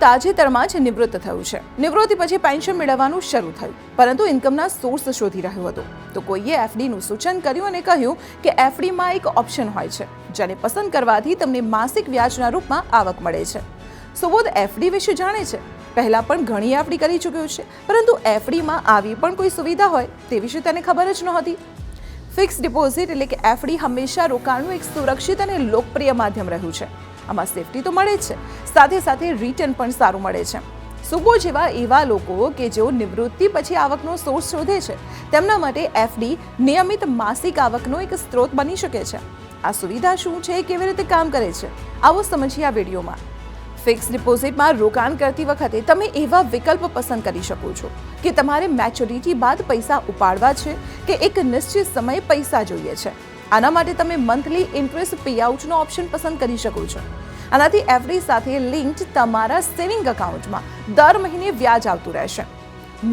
તાજેતરમાં જ નિવૃત્ત થયું છે. નિવૃત્તિ પછી પેન્શન મેળવવાનું શરૂ થયું, પરંતુ ઇન્કમના સોર્સ શોધી રહ્યો હતો. તો કોઈએ એફડીનું સૂચન કર્યું અને કહ્યું કે એફડીમાં એક ઓપ્શન હોય છે, જેને પસંદ કરવાથી તમને માસિક વ્યાજના રૂપમાં આવક મળે છે. સુબોધ એફડી વિશે જાણે છે? પહેલાં પણ ઘણી એફડી કરી ચૂક્યો છે, પરંતુ એફડીમાં આવી પણ કોઈ સુવિધા હોય તે વિશે તેને ખબર જ નહોતી. ફિક્સ ડિપોઝિટ એટલે કે એફડી હંમેશા રોકાણનું એક સુરક્ષિત અને લોકપ્રિય માધ્યમ રહ્યું છે. આમાં સેફટી તો મળે છે. સાથે સાથે રિટર્ન પણ સારું મળે છે. સુગો જેવા એવા લોકો કે જેઓ નિવૃત્તિ પછી આવકનો સોર્સ શોધે છે, તેમના માટે એફડી નિયમિત માસિક આવકનો એક સ્ત્રોત બની શકે છે. આ સુવિધા શું છે, કેવી રીતે કામ કરે છે, આવો સમજીએ આ વિડીયોમાં. ફિક્સ ડિપોઝિટમાં રોકાણ કરતી વખતે તમે એવા વિકલ્પ પસંદ કરી શકો છો કે તમારે મેચ્યોરિટી બાદ પૈસા ઉપાડવા છે કે એક નિશ્ચિત સમયે પૈસા જોઈએ છે. આના માટે તમે મંથલી ઇન્ટરેસ્ટ પેઆઉટનો ઓપ્શન પસંદ કરી શકો છો. આનાથી એફડી સાથે લિંક્ડ તમારા સેવિંગ એકાઉન્ટમાં દર મહિને વ્યાજ આવતું રહેશે.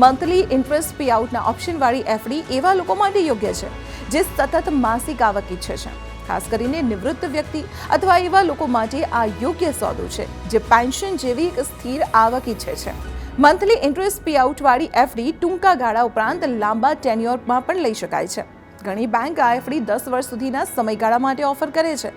મંથલી ઇન્ટરેસ્ટ પેઆઉટના ઓપ્શનવાળી એફડી એવા લોકો માટે યોગ્ય છે, જે સતત માસિક આવક ઈચ્છે છે. ખાસ કરીને નિવૃત્ત વ્યક્તિ અથવા એવા લોકો માટે આ યોગ્ય સોદો છે, જે પેન્શન જેવી એક સ્થિર આવક ઈચ્છે છે. મંથલી ઇન્ટરેસ્ટ પેઆઉટવાળી એફડી ટૂંકા ગાળા ઉપરાંત લાંબા ટેન્યોરમાં પણ લઈ શકાય છે. ઘણી બેંક આ એફડી દસ વર્ષ સુધીના સમયગાળા માટે ઓફર કરે છે.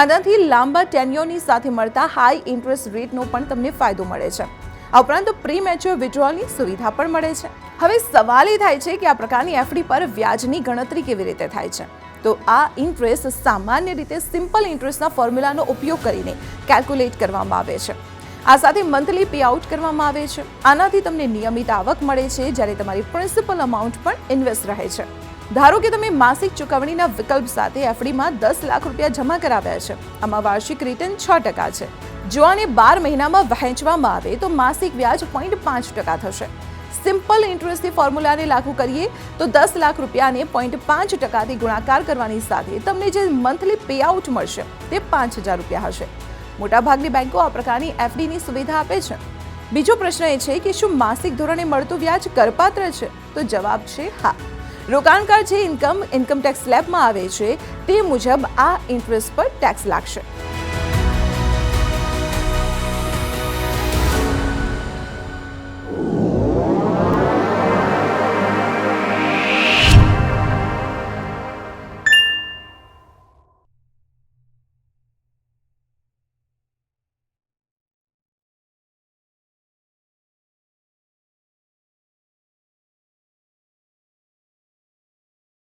આનાથી લાંબા ટેન્યોની સાથે મળતા હાઈ ઇન્ટરેસ્ટ રેટનો પણ તમને ફાયદો મળે છે. આ ઉપરાંત પ્રી મેચ્યોર વિડ્રોલની સુવિધા પણ મળે છે. હવે સવાલ એ થાય છે કે આ પ્રકારની એફડી પર વ્યાજની ગણતરી કેવી રીતે થાય છે? તો આ ઇન્ટરેસ્ટ સામાન્ય રીતે સિમ્પલ ઇન્ટરેસ્ટના ફોર્મ્યુલાનો ઉપયોગ કરીને કેલ્ક્યુલેટ કરવામાં આવે છે. આ સાથે મંથલી પેઆઉટ કરવામાં આવે છે. આનાથી તમને નિયમિત આવક મળે છે જ્યારે તમારી પ્રિન્સિપલ અમાઉન્ટ પણ ઇન્વેસ્ટ રહે છે. ધારો કે તમે માસિક ચુકવણીના વિકલ્પ સાથે એફડીમાં દસ લાખ રૂપિયા જમા કરાવ્યા છે. આમાં વાર્ષિક રિટર્ન છ ટકા છે. જો આને બાર મહિનામાં વહેંચવામાં આવે તો માસિક વ્યાજ પોઈન્ટ પાંચ ટકા થશે. સિમ્પલ ઇન્ટરેસ્ટની ફોર્મ્યુલાને લાગુ કરીએ તો દસ લાખ રૂપિયાને પોઈન્ટ પાંચ ટકાથી ગુણાકાર કરવાની સાથે તમને જે મંથલી પેઆઉટ મળશે તે પાંચ હજાર રૂપિયા હશે. મોટાભાગની બેંકો આ પ્રકારની એફડીની સુવિધા આપે છે. બીજો પ્રશ્ન એ છે કે શું માસિક ધોરણે મળતું વ્યાજ કરપાત્ર છે? તો જવાબ છે હા. રોકાણકાર જે ઇન્કમ ઇન્કમ ટેક્સ સ્લેબમાં આવે છે, તે મુજબ આ ઇન્ટરેસ્ટ પર ટેક્સ લાગશે.